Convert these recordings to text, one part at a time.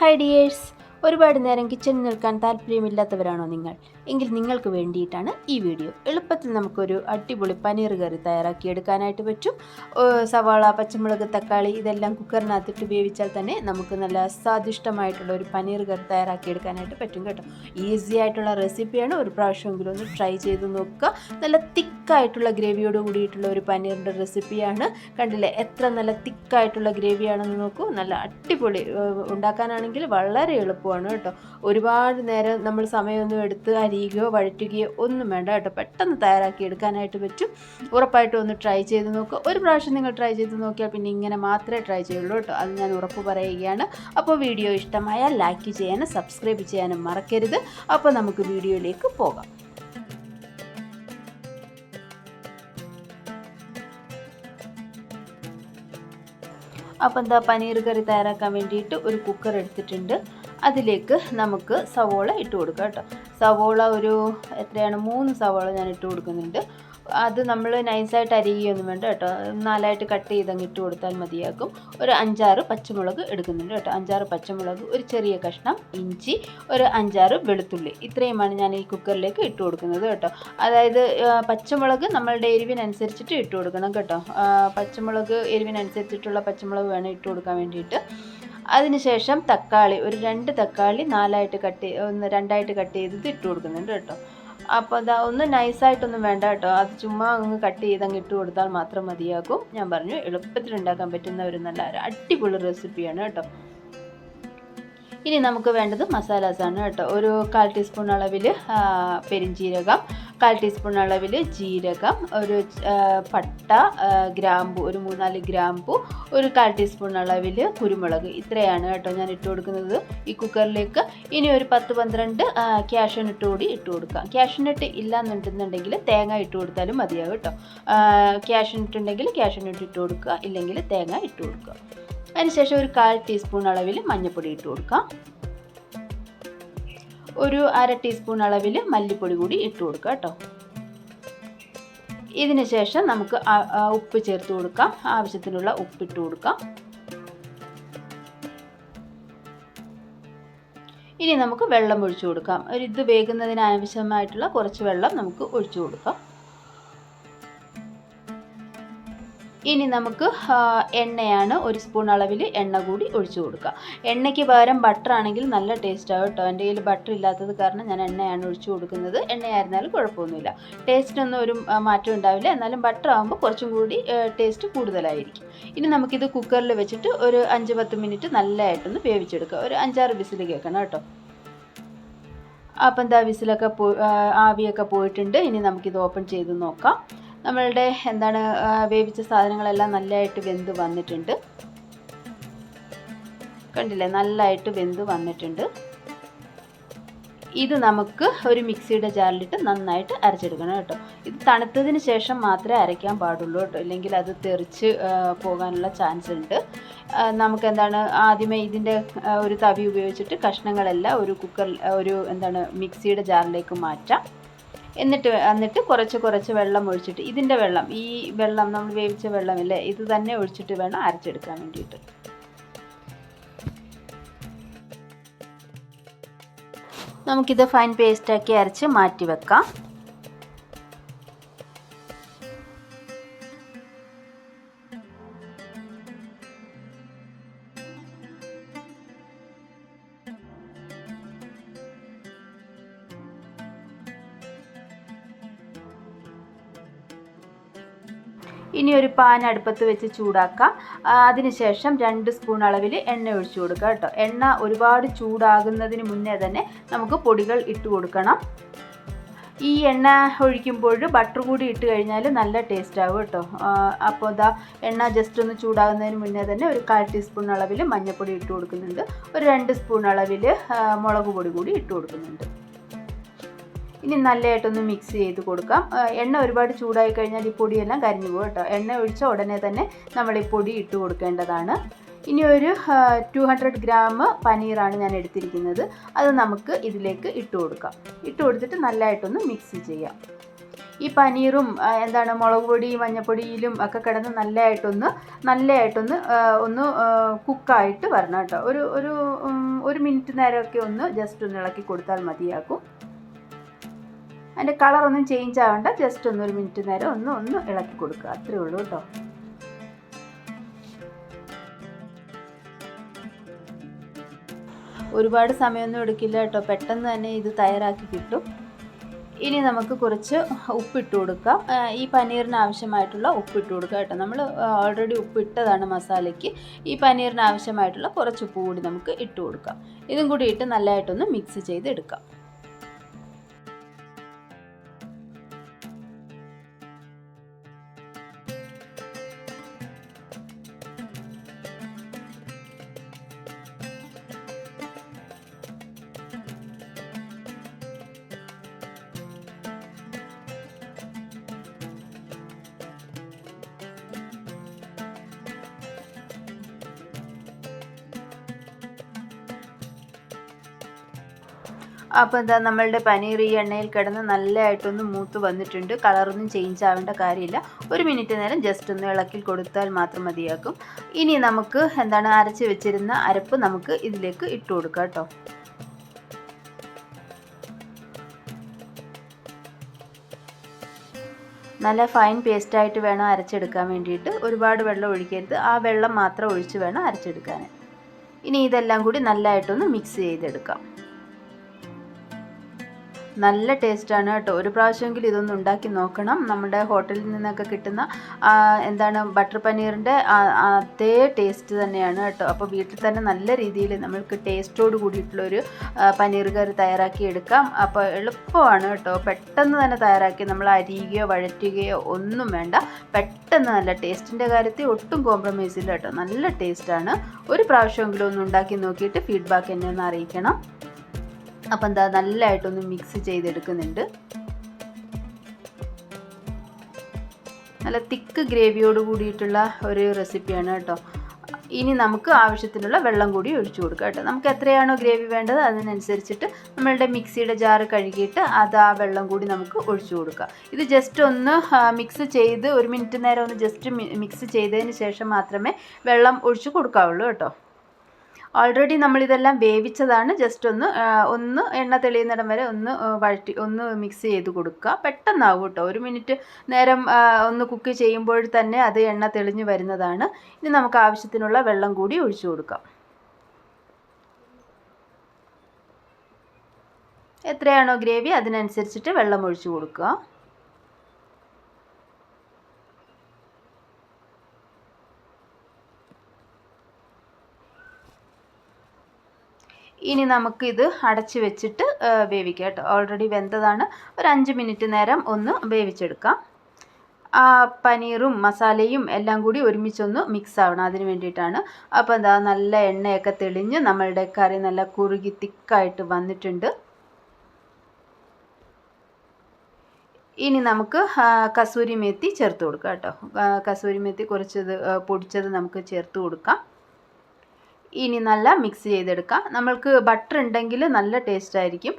Hi dears ഒരുപാട് നേരം കിച്ചണിൽ നിൽക്കാൻ താല്പര്യമില്ലാത്തവരാണോ നിങ്ങൾ? എങ്കിൽ നിങ്ങൾക്ക് വേണ്ടിയിട്ടാണ് ഈ വീഡിയോ. എളുപ്പത്തിൽ നമുക്കൊരു അടിപൊളി പനീർ കറി തയ്യാറാക്കി എടുക്കാനായിട്ട് പറ്റും. സവാള പച്ചമുളക് തക്കാളി ഇതെല്ലാം കുക്കറിനകത്തിട്ട് ഉപയോഗിച്ചാൽ തന്നെ നമുക്ക് നല്ല സ്വാദിഷ്ടമായിട്ടുള്ള ഒരു പനീർ കറി തയ്യാറാക്കി എടുക്കാനായിട്ട് പറ്റും കേട്ടോ. ഈസി ആയിട്ടുള്ള റെസിപ്പിയാണ്. ഒരു പ്രാവശ്യമെങ്കിലും ഒന്ന് ട്രൈ ചെയ്ത് നോക്കുക. നല്ല തിക്കായിട്ടുള്ള ഗ്രേവിയോട് കൂടിയിട്ടുള്ള ഒരു പനീറിന്റെ റെസിപ്പിയാണ്. കണ്ടില്ലേ? എത്ര നല്ല തിക്കായിട്ടുള്ള ഗ്രേവിയാണെന്ന് നോക്കൂ. നല്ല അടിപൊളി ഉണ്ടാക്കാനാണെങ്കിൽ വളരെ എളുപ്പമാണ് കേട്ടോ. ഒരുപാട് നേരം നമ്മൾ സമയമൊന്നും എടുത്ത് അരിയുകയോ വഴറ്റുകയോ ഒന്നും വേണ്ട കേട്ടോ. പെട്ടെന്ന് തയ്യാറാക്കി എടുക്കാനായിട്ട് പറ്റും. ഉറപ്പായിട്ടും ഒന്ന് ട്രൈ ചെയ്ത് നോക്കുക ഒരു പ്രാവശ്യം നിങ്ങൾ ട്രൈ ചെയ്ത് നോക്കിയാൽ പിന്നെ ഇങ്ങനെ മാത്രമേ ട്രൈ ചെയ്യുള്ളൂ കേട്ടോ. അത് ഞാൻ ഉറപ്പ് പറയുകയാണ്. അപ്പോൾ വീഡിയോ ഇഷ്ടമായാൽ ലൈക്ക് ചെയ്യാനും സബ്സ്ക്രൈബ് ചെയ്യാനും മറക്കരുത്. അപ്പോൾ നമുക്ക് വീഡിയോയിലേക്ക് പോകാം. അപ്പോൾ എന്താ പനീർ കറി തയ്യാറാക്കാൻ വേണ്ടിയിട്ട് ഒരു കുക്കർ എടുത്തിട്ടുണ്ട്. അതിലേക്ക് നമുക്ക് സവോള ഇട്ട് കൊടുക്കാം കേട്ടോ. സവോള ഒരു എത്രയാണ്? മൂന്ന് സവോള ഞാൻ ഇട്ട് കൊടുക്കുന്നുണ്ട്. അത് നമ്മൾ നൈസായിട്ട് അരിയുകയൊന്നും വേണ്ട കേട്ടോ. നാലായിട്ട് കട്ട് ചെയ്തങ്ങ് ഇട്ട് കൊടുത്താൽ മതിയാക്കും ഒരു അഞ്ചാറ് പച്ചമുളക് എടുക്കുന്നുണ്ട് കേട്ടോ. അഞ്ചാറ് പച്ചമുളക് ഒരു ചെറിയ കഷ്ണം ഇഞ്ചി ഒരു അഞ്ചാറ് വെളുത്തുള്ളി. ഇത്രയുമാണ് ഞാൻ ഈ കുക്കറിലേക്ക് ഇട്ട് കൊടുക്കുന്നത് കേട്ടോ. അതായത് പച്ചമുളക് നമ്മളുടെ എരിവിനനുസരിച്ചിട്ട് ഇട്ട് കൊടുക്കണം കേട്ടോ. പച്ചമുളക് എരിവിനനുസരിച്ചിട്ടുള്ള പച്ചമുളക് വേണം ഇട്ട് കൊടുക്കാൻ വേണ്ടിയിട്ട്. അതിനുശേഷം തക്കാളി ഒരു രണ്ട് തക്കാളി നാലായിട്ട് കട്ട് ഒന്ന് രണ്ടായിട്ട് കട്ട് ചെയ്തത് ഇട്ട് കൊടുക്കുന്നുണ്ട് കേട്ടോ. അപ്പോൾ അതാ ഒന്ന് നൈസായിട്ടൊന്നും വേണ്ട കേട്ടോ. അത് ചുമ്മാ അങ്ങ് കട്ട് ചെയ്ത് അങ്ങ് ഇട്ട് കൊടുത്താൽ മാത്രം മതിയാകും. ഞാൻ പറഞ്ഞു എളുപ്പത്തിൽ ഉണ്ടാക്കാൻ പറ്റുന്ന ഒരു നല്ല അടിപൊളി റെസിപ്പിയാണ് കേട്ടോ. ഇനി നമുക്ക് വേണ്ടത് മസാലാസാണ് കേട്ടോ. ഒരു കാൽ ടീസ്പൂൺ അളവിൽ പെരിഞ്ജീരകം കാൽ ടീസ്പൂൺ അളവിൽ ജീരകം ഒരു പട്ട ഗ്രാമ്പു ഒരു മൂന്നാൽ ഗ്രാമ്പു ഒരു കാൽ ടീസ്പൂൺ അളവിൽ കുരുമുളക്. ഇത്രയാണ് കേട്ടോ ഞാൻ ഇട്ട് കൊടുക്കുന്നത്. ഈ കുക്കറിലേക്ക് ഇനി ഒരു പത്ത് പന്ത്രണ്ട് ക്യാഷനട്ട് കൂടി ഇട്ട് കൊടുക്കാം. ക്യാഷ്യനട്ട് ഇല്ല എന്നുണ്ടെന്നുണ്ടെങ്കിൽ തേങ്ങ ഇട്ട് കൊടുത്താലും മതിയാകും കേട്ടോ. ക്യാഷനട്ട് ഉണ്ടെങ്കിൽ ക്യാഷനട്ട് ഇട്ട് കൊടുക്കുക. ഇല്ലെങ്കിൽ തേങ്ങ ഇട്ട് കൊടുക്കുക. അതിനുശേഷം ഒരു കാൽ ടീസ്പൂൺ അളവിൽ മഞ്ഞൾപ്പൊടി ഇട്ട് കൊടുക്കാം. ഒരു അര ടീസ്പൂൺ അളവിൽ മല്ലിപ്പൊടി കൂടി ഇട്ട് കൊടുക്കുക കേട്ടോ. ഇതിന് ശേഷം നമുക്ക് ഉപ്പ് ചേർത്ത് കൊടുക്കാം. ആവശ്യത്തിനുള്ള ഉപ്പിട്ട് കൊടുക്കാം. ഇനി നമുക്ക് വെള്ളം ഒഴിച്ചു കൊടുക്കാം. ഒരു ഇത് വേകുന്നതിന് ആവശ്യമായിട്ടുള്ള കുറച്ച് വെള്ളം നമുക്ക് ഒഴിച്ചു കൊടുക്കാം. ഇനി നമുക്ക് എണ്ണയാണ് ഒരു സ്പൂൺ അളവിൽ എണ്ണ കൂടി ഒഴിച്ചു കൊടുക്കുക. എണ്ണയ്ക്ക് പകരം ബട്ടർ ആണെങ്കിൽ നല്ല ടേസ്റ്റ് ആവും കേട്ടോ എന്റെ കയ്യിൽ ബട്ടർ ഇല്ലാത്തത് കാരണം ഞാൻ എണ്ണയാണ് ഒഴിച്ചു കൊടുക്കുന്നത്. എണ്ണയായിരുന്നാലും കുഴപ്പമൊന്നുമില്ല. ടേസ്റ്റിനൊന്നും ഒരു മാറ്റം ഉണ്ടാവില്ല. എന്നാലും ബട്ടർ ആകുമ്പോൾ കുറച്ചും കൂടി ടേസ്റ്റ് കൂടുതലായിരിക്കും. ഇനി നമുക്കിത് കുക്കറിൽ വെച്ചിട്ട് ഒരു അഞ്ച് പത്ത് മിനിറ്റ് നല്ലതായിട്ടൊന്ന് വേവിച്ചെടുക്കുക. ഒരു അഞ്ചാറ് വിസിൽ കേൾക്കണം കേട്ടോ. അപ്പം എന്താ വിസിലൊക്കെ പോ ആവിയൊക്കെ പോയിട്ടുണ്ട്. ഇനി നമുക്കിത് ഓപ്പൺ ചെയ്ത് നോക്കാം. നമ്മളുടെ എന്താണ് വേവിച്ച സാധനങ്ങളെല്ലാം നല്ലതായിട്ട് വെന്ത് വന്നിട്ടുണ്ട്. കണ്ടില്ലേ? നല്ലതായിട്ട് വെന്ത് വന്നിട്ടുണ്ട്. ഇത് നമുക്ക് ഒരു മിക്സിയുടെ ജാറിലിട്ട് നന്നായിട്ട് അരച്ചെടുക്കണം കേട്ടോ. ഇത് തണുത്തതിന് ശേഷം മാത്രമേ അരയ്ക്കാൻ പാടുള്ളൂ കേട്ടോ. ഇല്ലെങ്കിൽ അത് തെറിച്ച് പോകാനുള്ള ചാൻസ് ഉണ്ട്. നമുക്ക് എന്താണ് ആദ്യമേ ഇതിന്റെ ഒരു തവി ഉപയോഗിച്ചിട്ട് കഷ്ണങ്ങളെല്ലാം ഒരു കുക്കർ ഒരു എന്താണ് മിക്സിയുടെ ജാറിലേക്ക് മാറ്റാം. എന്നിട്ട് എന്നിട്ട് കുറച്ച് കുറച്ച് വെള്ളം ഒഴിച്ചിട്ട് ഇതിന്റെ വെള്ളം ഈ വെള്ളം നമ്മൾ വേവിച്ച വെള്ളമില്ലേ ഇത് തന്നെ ഒഴിച്ചിട്ട് വേണം അരച്ചെടുക്കാൻ വേണ്ടിയിട്ട്. നമുക്കിത് ഫൈൻ പേസ്റ്റാക്കി അരച്ച് മാറ്റി വെക്കാം. ഇനി ഒരു പാൻ അടുപ്പത്ത് വെച്ച് ചൂടാക്കാം. അതിനുശേഷം രണ്ട് സ്പൂൺ അളവിൽ എണ്ണ ഒഴിച്ചു കൊടുക്കുക കേട്ടോ. എണ്ണ ഒരുപാട് ചൂടാകുന്നതിന് മുന്നേ തന്നെ നമുക്ക് പൊടികൾ ഇട്ട് കൊടുക്കണം. ഈ എണ്ണ ഒഴിക്കുമ്പോൾ ബട്ടർ കൂടി ഇട്ട് കഴിഞ്ഞാൽ നല്ല ടേസ്റ്റ് ആവും കേട്ടോ. അപ്പോൾ ഇതാ എണ്ണ ജസ്റ്റ് ഒന്ന് ചൂടാകുന്നതിന് മുന്നേ തന്നെ ഒരു കാൽ ടീസ്പൂൺ അളവിൽ മഞ്ഞൾപ്പൊടി ഇട്ട് കൊടുക്കുന്നുണ്ട്. ഒരു രണ്ട് സ്പൂൺ അളവിൽ മുളക് പൊടി കൂടി ഇട്ട് കൊടുക്കുന്നുണ്ട്. ഇനി നല്ലതായിട്ടൊന്ന് മിക്സ് ചെയ്ത് കൊടുക്കാം. എണ്ണ ഒരുപാട് ചൂടായി കഴിഞ്ഞാൽ ഈ പൊടിയെല്ലാം കരിഞ്ഞു പോകും കേട്ടോ. എണ്ണ ഒഴിച്ച ഉടനെ തന്നെ നമ്മൾ ഈ പൊടി ഇട്ട് കൊടുക്കേണ്ടതാണ്. ഇനി ഒരു ടു ഹൺഡ്രഡ് ഗ്രാം പനീറാണ് ഞാൻ എടുത്തിരിക്കുന്നത്. അത് നമുക്ക് ഇതിലേക്ക് ഇട്ട് കൊടുക്കാം. ഇട്ട് കൊടുത്തിട്ട് നല്ലതായിട്ടൊന്ന് മിക്സ് ചെയ്യാം. ഈ പനീറും എന്താണ് മുളക് പൊടി മഞ്ഞപ്പൊടിയിലും ഒക്കെ കിടന്ന് നല്ലതായിട്ടൊന്ന് നല്ലതായിട്ടൊന്ന് ഒന്ന് കുക്കായിട്ട് വരണം കേട്ടോ. ഒരു ഒരു ഒരു മിനിറ്റ് നേരമൊക്കെ ഒന്ന് ജസ്റ്റ് ഒന്ന് ഇളക്കി കൊടുത്താൽ മതിയാകും. അതിന്റെ കളറൊന്നും ചേഞ്ച് ആവണ്ട. ജസ്റ്റ് ഒന്ന് ഒരു മിനിറ്റ് നേരം ഒന്ന് ഒന്ന് ഇളക്കി കൊടുക്കുക. അത്രേ ഉള്ളൂ കേട്ടോ. ഒരുപാട് സമയമൊന്നും എടുക്കില്ല കേട്ടോ. പെട്ടെന്ന് തന്നെ ഇത് തയ്യാറാക്കി കിട്ടും. ഇനി നമുക്ക് കുറച്ച് ഉപ്പിട്ട് കൊടുക്കാം. ഈ പനീറിന് ആവശ്യമായിട്ടുള്ള ഉപ്പിട്ട് കൊടുക്കുക കേട്ടോ. നമ്മൾ ഓൾറെഡി ഉപ്പിട്ടതാണ് മസാലയ്ക്ക്. ഈ പനീറിന് ആവശ്യമായിട്ടുള്ള കുറച്ച് ഉപ്പ് കൂടി നമുക്ക് ഇട്ട് കൊടുക്കാം. ഇതും കൂടി ഇട്ട് നല്ലതായിട്ടൊന്ന് മിക്സ് ചെയ്ത് എടുക്കാം അപ്പോൾ എന്താ നമ്മളുടെ പനീർ ഈ എണ്ണയിൽ കിടന്ന് നല്ലതായിട്ടൊന്ന് മൂത്ത് വന്നിട്ടുണ്ട്. കളറൊന്നും ചേഞ്ച് ആവേണ്ട കാര്യമില്ല. ഒരു മിനിറ്റ് നേരം ജസ്റ്റ് ഒന്ന് ഇളക്കി കൊടുത്താൽ മാത്രം മതിയാക്കും ഇനി നമുക്ക് എന്താണ് അരച്ച് വെച്ചിരുന്ന അരപ്പ് നമുക്ക് ഇതിലേക്ക് ഇട്ട് കൊടുക്കാം കേട്ടോ. നല്ല ഫൈൻ പേസ്റ്റായിട്ട് വേണം അരച്ചെടുക്കാൻ വേണ്ടിയിട്ട്. ഒരുപാട് വെള്ളം ഒഴിക്കരുത്. ആ വെള്ളം മാത്രം ഒഴിച്ച് വേണം അരച്ചെടുക്കാൻ ഇനി ഇതെല്ലാം കൂടി നല്ലതായിട്ടൊന്ന് മിക്സ് ചെയ്തെടുക്കാം. നല്ല ടേസ്റ്റാണ് കേട്ടോ. ഒരു പ്രാവശ്യമെങ്കിലും ഇതൊന്ന് ഉണ്ടാക്കി നോക്കണം. നമ്മുടെ ഹോട്ടലിൽ നിന്നൊക്കെ കിട്ടുന്ന എന്താണ് ബട്ടർ പനീറിന്റെ അതേ ടേസ്റ്റ് തന്നെയാണ് കേട്ടോ. അപ്പോൾ വീട്ടിൽ തന്നെ നല്ല രീതിയിൽ നമ്മൾക്ക് ടേസ്റ്റോട് കൂടിയിട്ടുള്ളൊരു പനീർ കറി തയ്യാറാക്കി എടുക്കാം. അപ്പോൾ എളുപ്പമാണ് കേട്ടോ. പെട്ടെന്ന് തന്നെ തയ്യാറാക്കി നമ്മൾ അരിയുകയോ വഴറ്റുകയോ ഒന്നും വേണ്ട. പെട്ടെന്ന് നല്ല ടേസ്റ്റിന്റെ കാര്യത്തിൽ ഒട്ടും കോംപ്രമൈസ് ഇല്ല കേട്ടോ. നല്ല ടേസ്റ്റാണ്. ഒരു പ്രാവശ്യമെങ്കിലും ഒന്ന് ഉണ്ടാക്കി നോക്കിയിട്ട് ഫീഡ്ബാക്ക് എന്നെ ഒന്ന് അറിയിക്കണം. അപ്പം എന്താ നല്ലതായിട്ടൊന്ന് മിക്സ് ചെയ്തെടുക്കുന്നുണ്ട്. നല്ല തിക്ക് ഗ്രേവിയോട് കൂടിയിട്ടുള്ള ഒരു റെസിപ്പിയാണ് കേട്ടോ. ഇനി നമുക്ക് ആവശ്യത്തിനുള്ള വെള്ളം കൂടി ഒഴിച്ചു കൊടുക്കുക കേട്ടോ. നമുക്ക് എത്രയാണോ ഗ്രേവി വേണ്ടത് അതിനനുസരിച്ചിട്ട് നമ്മളുടെ മിക്സിയുടെ ജാറ് കഴുകിയിട്ട് അത് ആ വെള്ളം കൂടി നമുക്ക് ഒഴിച്ചു കൊടുക്കുക ഇത് ജസ്റ്റ് ഒന്ന് മിക്സ് ചെയ്ത് ഒരു മിനിറ്റ് നേരം ഒന്ന് ജസ്റ്റ് മിക്സ് ചെയ്തതിന് ശേഷം മാത്രമേ വെള്ളം ഒഴിച്ചു കൊടുക്കാവുള്ളൂ കേട്ടോ. ഓൾറെഡി നമ്മളിതെല്ലാം വേവിച്ചതാണ്. ജസ്റ്റ് ഒന്ന് ഒന്ന് എണ്ണ തെളിയുന്നിടം വരെ ഒന്ന് വഴറ്റി ഒന്ന് മിക്സ് ചെയ്ത് കൊടുക്കുക. പെട്ടെന്നാവും കേട്ടോ. ഒരു മിനിറ്റ് നേരം ഒന്ന് കുക്ക് ചെയ്യുമ്പോൾ തന്നെ അത് എണ്ണ തെളിഞ്ഞു വരുന്നതാണ്. ഇനി നമുക്ക് ആവശ്യത്തിനുള്ള വെള്ളം കൂടി ഒഴിച്ചു കൊടുക്കാം. എത്രയാണോ ഗ്രേവി അതിനനുസരിച്ചിട്ട് വെള്ളം ഒഴിച്ചു കൊടുക്കുക. ഇനി നമുക്കിത് അടച്ച് വെച്ചിട്ട് വേവിക്കാം കേട്ടോ. ഓൾറെഡി വെന്തതാണ്. ഒരു അഞ്ച് മിനിറ്റ് നേരം ഒന്ന് വേവിച്ചെടുക്കാം. ആ പനീറും മസാലയും എല്ലാം കൂടി ഒരുമിച്ചൊന്ന് മിക്സ് ആവണം അതിന് വേണ്ടിയിട്ടാണ്. അപ്പോൾ എന്താ നല്ല എണ്ണയൊക്കെ തെളിഞ്ഞ് നമ്മളുടെ കറി നല്ല കുറുകി തിക്കായിട്ട് വന്നിട്ടുണ്ട്. ഇനി നമുക്ക് കസൂരി മേത്തി ചേർത്ത് കൊടുക്കാം കേട്ടോ. കസൂരി മേത്തി കുറച്ചത് പൊടിച്ചത് നമുക്ക് ചേർത്ത് കൊടുക്കാം. ഇനി നല്ല മിക്സ് ചെയ്തെടുക്കാം. നമ്മൾക്ക് ബട്ടർ ഉണ്ടെങ്കിൽ നല്ല ടേസ്റ്റ് ആയിരിക്കും.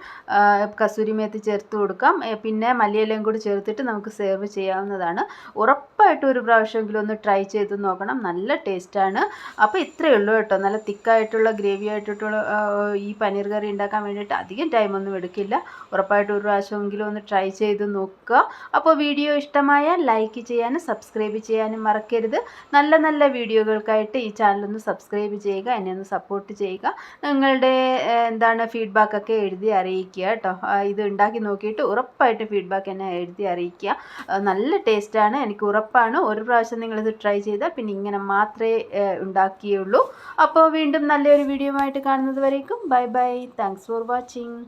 കസൂരി മേത്തി ചേർത്ത് കൊടുക്കാം. പിന്നെ മല്ലിയിലയും കൂടി ചേർത്തിട്ട് നമുക്ക് സെർവ് ചെയ്യാവുന്നതാണ്. ഉറപ്പായിട്ടും ഒരു പ്രാവശ്യമെങ്കിലും ഒന്ന് ട്രൈ ചെയ്ത് നോക്കണം. നല്ല ടേസ്റ്റാണ് അപ്പോൾ ഇത്രയേ ഉള്ളൂ കേട്ടോ. നല്ല തിക്കായിട്ടുള്ള ഗ്രേവി ആയിട്ടുള്ള ഈ പനീർ കറി ഉണ്ടാക്കാൻ വേണ്ടിയിട്ട് അധികം ടൈമൊന്നും എടുക്കില്ല. ഉറപ്പായിട്ടും ഒരു പ്രാവശ്യമെങ്കിലും ഒന്ന് ട്രൈ ചെയ്ത് നോക്കുക. അപ്പോൾ വീഡിയോ ഇഷ്ടമായാൽ ലൈക്ക് ചെയ്യാനും സബ്സ്ക്രൈബ് ചെയ്യാനും മറക്കരുത്. നല്ല നല്ല വീഡിയോകൾക്കായിട്ട് ഈ ചാനലൊന്ന് സബ്സ്ക്രൈബ് ചെയ്യുക. എന്നെ ഒന്ന് സപ്പോർട്ട് ചെയ്യുക. നിങ്ങളുടെ എന്താണ് ഫീഡ്ബാക്കൊക്കെ എഴുതി അറിയിക്കുക കേട്ടോ. ഇത് ഉണ്ടാക്കി നോക്കിയിട്ട് ഉറപ്പായിട്ട് ഫീഡ്ബാക്ക് എന്നെ എഴുതി അറിയിക്കുക. നല്ല ടേസ്റ്റാണ് എനിക്ക് ഉറപ്പാണ്. ഒരു പ്രാവശ്യം നിങ്ങളിത് ട്രൈ ചെയ്താൽ പിന്നെ ഇങ്ങനെ മാത്രമേ ഉണ്ടാക്കിയുള്ളൂ. അപ്പോൾ വീണ്ടും നല്ലൊരു വീഡിയോ ആയിട്ട് കാണുന്നത് വരേക്കും. Bye bye thanks for watching